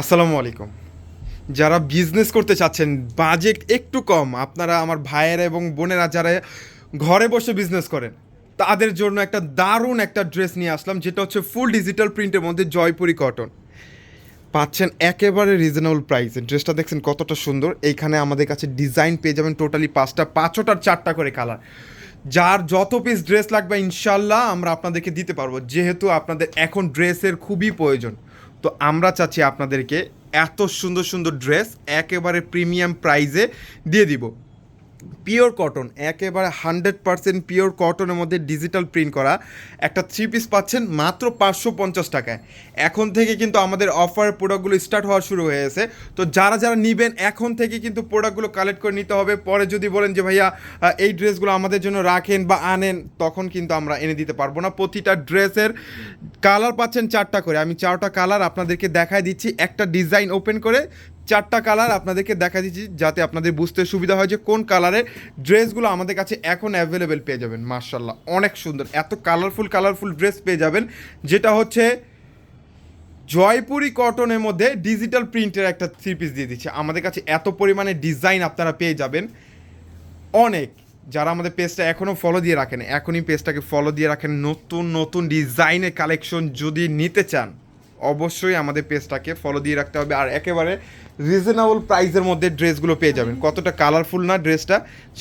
আসসালামু আলাইকুম। যারা বিজনেস করতে চাচ্ছেন বাজেট একটু কম, আপনারা আমার ভাইয়েরা এবং বোনেরা যারা ঘরে বসে বিজনেস করেন, তাদের জন্য একটা দারুণ একটা ড্রেস নিয়ে আসলাম, যেটা হচ্ছে ফুল ডিজিটাল প্রিন্টের মধ্যে জয়পুরি কটন পাচ্ছেন একেবারে রিজনেবল প্রাইসে ড্রেসটা দেখছেন কতটা সুন্দর। এইখানে আমাদের কাছে ডিজাইন পেয়ে যাবেন টোটালি পাঁচটা, পাঁচটার চারটা করে কালার যার যত পিস ড্রেস লাগবে ইনশাল্লাহ আমরা আপনাদেরকে দিতে পারব। যেহেতু আপনাদের এখন ড্রেসের খুবই প্রয়োজন। তো আমরা চাচ্ছি আপনাদেরকে এত সুন্দর সুন্দর ড্রেস একেবারে প্রিমিয়াম প্রাইজে দিয়ে দিব। পিওর কটন, একেবারে হান্ড্রেড পার্সেন্ট পিওর কটনের মধ্যে ডিজিটাল প্রিন্ট করা। একটা থ্রি পিস পাচ্ছেন মাত্র পাঁচশো পঞ্চাশ টাকায়। এখন থেকে কিন্তু আমাদের অফার প্রোডাক্টগুলো স্টার্ট হওয়া শুরু হয়ে গেছে। তো যারা যারা নেবেন, এখন থেকে কিন্তু প্রোডাক্টগুলো কালেক্ট করে নিতে হবে। পরে যদি বলেন যে, ভাইয়া এই ড্রেসগুলো আমাদের জন্য রাখেন বা আনেন, তখন কিন্তু আমরা এনে দিতে পারব না। প্রতিটা ড্রেসের কালার পাচ্ছেন চারটা করে। আমি চারটা কালার আপনাদেরকে দেখায় দিচ্ছি। একটা ডিজাইন ওপেন করে চারটা কালার আপনাদেরকে দেখা দিচ্ছি যাতে আপনাদের বুঝতে সুবিধা হয় যে কোন কালারের ড্রেসগুলো আমাদের কাছে এখন অ্যাভেলেবেল পেয়ে যাবেন মার্শাল্লাহ অনেক সুন্দর। এত কালারফুল কালারফুল ড্রেস পেয়ে যাবেন, যেটা হচ্ছে জয়পুরি কটনের মধ্যে ডিজিটাল প্রিন্টের একটা থ্রি পিস দিয়ে দিচ্ছে। আমাদের কাছে এত পরিমাণে ডিজাইন আপনারা পেয়ে যাবেন। অনেক। যারা আমাদের পেজটা এখনও ফলো দিয়ে রাখেন, এখনই পেজটাকে ফলো দিয়ে রাখেন। নতুন নতুন ডিজাইনের কালেকশন যদি নিতে চান অবশ্যই আমাদের পেজটাকে ফলো দিয়ে রাখতে হবে। আর একেবারে রিজনেবল প্রাইসের মধ্যে ড্রেসগুলো পেয়ে যাবেন। কতটা কালারফুল না ড্রেসটা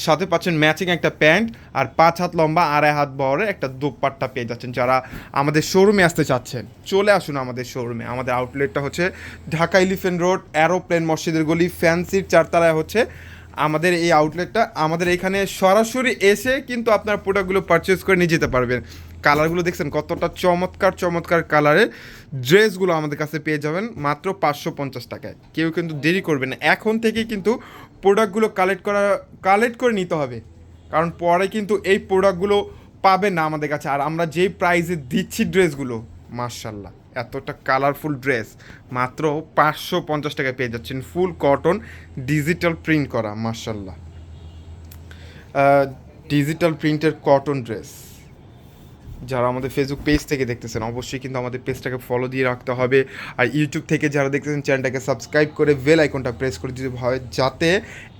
সাথে পাচ্ছেন ম্যাচিং একটা প্যান্ট আর পাঁচ হাত লম্বা আড়াই হাত বহরের একটা দোপাট্টা পেয়ে যাচ্ছেন যারা আমাদের শোরুমে আসতে চাচ্ছেন। চলে আসুন আমাদের শোরুমে আমাদের আউটলেটটা হচ্ছে ঢাকা ইলিফেন্ট রোড অ্যারোপ্লেন মসজিদের গলি ফ্যান্সির চারতলায় হচ্ছে আমাদের এই আউটলেটটা আমাদের এখানে সরাসরি এসে কিন্তু আপনার প্রোডাক্টগুলো পারচেস করে নিয়ে যেতে পারবেন। কালারগুলো দেখছেন, কতটা চমৎকার চমৎকার কালারের ড্রেসগুলো আমাদের কাছে পেয়ে যাবেন মাত্র পাঁচশো পঞ্চাশ টাকায়। কেউ কিন্তু দেরি করবে না। এখন থেকে কিন্তু প্রোডাক্টগুলো কালেক্ট করা, কালেক্ট করে নিতে হবে। কারণ পরে কিন্তু এই প্রোডাক্টগুলো পাবে না আমাদের কাছে। আর আমরা যেই প্রাইজে দিচ্ছি ড্রেসগুলো মার্শাল্লাহ এতটা কালারফুল ড্রেস, মাত্র পাঁচশো পঞ্চাশ টাকায় পেয়ে যাচ্ছেন। ফুল কটন, ডিজিটাল প্রিন্ট করা মার্শাল্লাহ ডিজিটাল প্রিন্টের কটন ড্রেস। যারা আমাদের ফেসবুক পেজ থেকে দেখতেছেন, অবশ্যই কিন্তু আমাদের পেজটাকে ফলো দিয়ে রাখতে হবে। আর ইউটিউব থেকে যারা দেখতেছেন চ্যানেলটাকে সাবস্ক্রাইব করে বেল আইকনটা প্রেস করে দিতে হয়, যাতে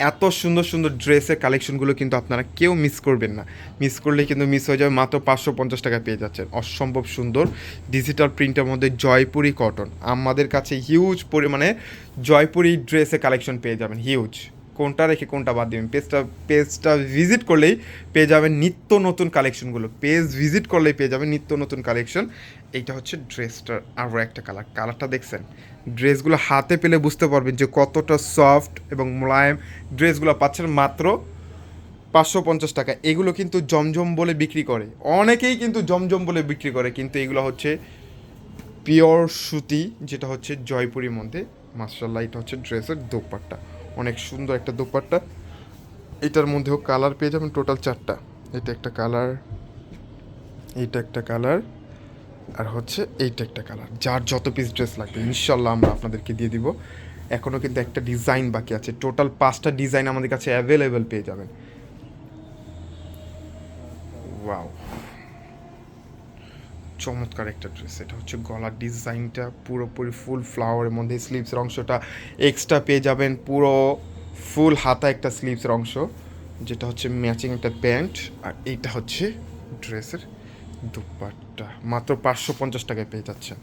এত সুন্দর সুন্দর ড্রেসের কালেকশনগুলো কিন্তু আপনারা কেউ মিস করবেন না। মিস করলে কিন্তু মিস হয়ে যাবে, মাত্র পাঁচশো পঞ্চাশ টাকা পেয়ে যাচ্ছেন। অসম্ভব সুন্দর ডিজিটাল প্রিন্টের মধ্যে জয়পুরি কটন আমাদের কাছে হিউজ পরিমাণে জয়পুরি ড্রেসের কালেকশন পেয়ে যাবেন হিউজ কোনটা রেখে কোনটা বাদ দেবেন? পেজটা পেজটা ভিজিট করলেই পেয়ে যাবেন নিত্য নতুন কালেকশনগুলো পেজ ভিজিট করলেই পেয়ে যাবেন নিত্য নতুন কালেকশন এইটা হচ্ছে ড্রেসটার আরও একটা কালার কালারটা দেখছেন? ড্রেসগুলো হাতে পেলে বুঝতে পারবেন যে কতটা সফট এবং মোলায়েম ড্রেসগুলো পাচ্ছেন মাত্র পাঁচশো পঞ্চাশ টাকা। এগুলো কিন্তু জমজম বলে বিক্রি করে। অনেকেই কিন্তু জমজম বলে বিক্রি করে, কিন্তু এগুলো হচ্ছে পিওর সুতি, যেটা হচ্ছে জয়পুরির মধ্যে। মার্শাল্লাহ এটা হচ্ছে ড্রেসের দোপাট্টা। অনেক সুন্দর একটা দোপাট্টা। এটার মধ্যেও কালার পেয়ে যাবেন টোটাল চারটা। এটা একটা কালার, এইটা একটা কালার, আর হচ্ছে এইটা একটা কালার। যার যত পিস ড্রেস লাগবে, ইনশাল্লাহ আমরা আপনাদেরকে দিয়ে দিব। এখনও কিন্তু একটা ডিজাইন বাকি আছে। টোটাল পাঁচটা ডিজাইন আমাদের কাছে অ্যাভেলেবেল পেয়ে যাবেন। ওয়াও চমৎকার একটা ড্রেস এটা হচ্ছে গলার ডিজাইনটা পুরোপুরি ফুল ফ্লাওয়ারের মধ্যে স্লিভসের অংশটা এক্সট্রা পেয়ে যাবেন, পুরো ফুল হাতা একটা স্লিভসের অংশ, যেটা হচ্ছে ম্যাচিং একটা প্যান্ট আর এইটা হচ্ছে ড্রেসের দুপাট্টা, মাত্র পাঁচশো পঞ্চাশ টাকায় পেয়ে যাচ্ছেন।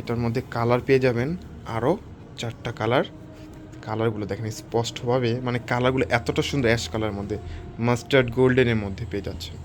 এটার মধ্যে কালার পেয়ে যাবেন আরও চারটা কালার কালারগুলো দেখেন স্পষ্টভাবে মানে কালারগুলো এতটা সুন্দর অ্যাশ কালারের মধ্যে মাস্টার্ড গোল্ডেনের মধ্যে পেয়ে যাচ্ছেন।